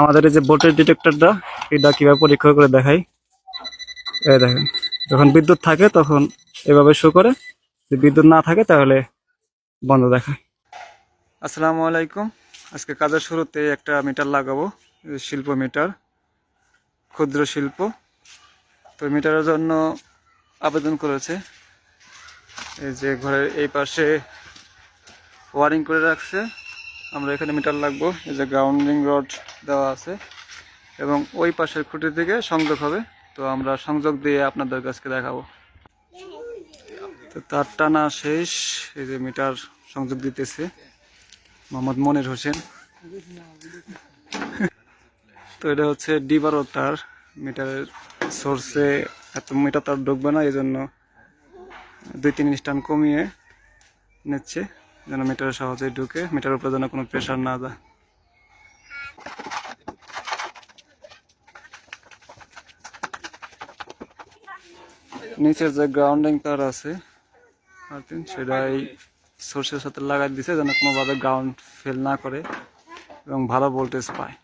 আমাদের এই যে ভোল্টেজ ডিটেক্টরটা এটা কীভাবে পরীক্ষা করে দেখাই? এই দেখেন, যখন বিদ্যুৎ থাকে তখন এভাবে শো করে, যদি বিদ্যুৎ না থাকে তাহলে বন্ধ দেখায়। আসসালামু আলাইকুম। আজকে কাজের শুরুতে একটা মিটার লাগাবো শিল্প মিটার ক্ষুদ্র শিল্প। তো মিটারের জন্য আবেদন করেছে। এই যে ঘরের এই পাশে ওয়ারিং করে রাখছে। আমরা এখানে মিটার লাগবো, এই যে গ্রাউন্ডিং রড দেওয়া আছে। এবং ওই পাশের খুঁটি থেকে সংযোগ হবে। তো আমরা সংযোগ দিয়ে আপনাদের কাছকে দেখাবো। তো তার টানা শেষ। এই যে মিটার সংযোগ দিতেছে। মোহাম্মদ মনির হোসেন। তো এটা হচ্ছে ডিবারো তার। মিটারের সোর্সে এত মিটার তার ঢুকবে না এই জন্য দুই তিন স্টান কমিয়ে নিচ্ছে, যেন মিটারে সহজেই ঢুকে, মিটারের উপরে যেন কোনো প্রেশার না যায়। নিচের যে গ্রাউন্ডিং তার আছে আর কি, সেটা সোর্সের সাথে লাগাই দিছে যেন কোনোভাবে গ্রাউন্ড ফেল না করে এবং ভালো ভোল্টেজ পায়।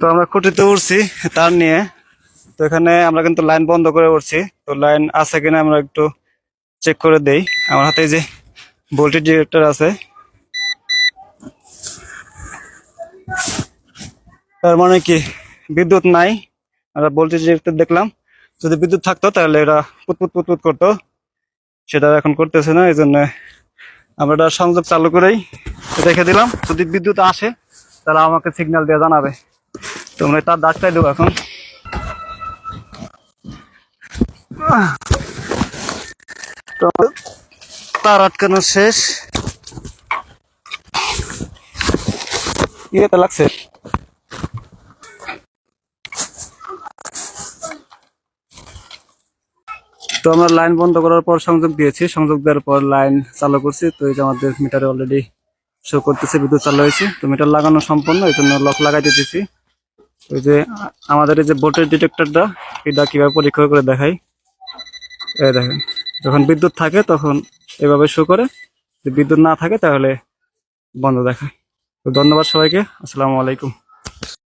তো আমরা খুঁটিতে উঠছি তার নিয়ে। তো এখানে আমরা কিন্তু লাইন বন্ধ করে উঠছি তো লাইন আছে কিনা আমরা একটু চেক করে দেই। আমার হাতে যে ভোল্টেজ ডিরেক্টর আছে। তার মানে কি বিদ্যুৎ নাই? আমরা ভোল্টেজ ডিরেক্টর দেখলাম। যদি বিদ্যুৎ থাকতো, তাহলে এরা পুতপুত পুতপুত করতো। সেটা এখন করতেছে না এই জন্য আমরা সংযোগ চালু করেই রেখে দিলাম। যদি বিদ্যুৎ আসে তাহলে আমাকে সিগন্যাল দিয়ে জানাবে। তোমরা তার দাগটাই দেবো এখন। তার আটকানো শেষ। ইয়েতে লাগছে। তো আমরা লাইন বন্ধ করার পর সংযোগ দিয়েছি। সংযোগ দেওয়ার পর লাইন চালু করছি। তো এই যে আমাদের মিটারে অলরেডি শো করতেছে বিদ্যুৎ চালু হয়েছে। তো মিটার লাগানো সম্পন্ন এই জন্য লক লাগাই দিতেছি। ওই যে আমাদের এই যে ভোল্টেজ ডিটেক্টরটা এটা কীভাবে পরীক্ষা করে দেখাই? এই দেখেন, যখন বিদ্যুৎ থাকে তখন এভাবে শো করে। যদি বিদ্যুৎ না থাকে তাহলে বন্ধ দেখায়। তো ধন্যবাদ সবাইকে। আসসালামু আলাইকুম।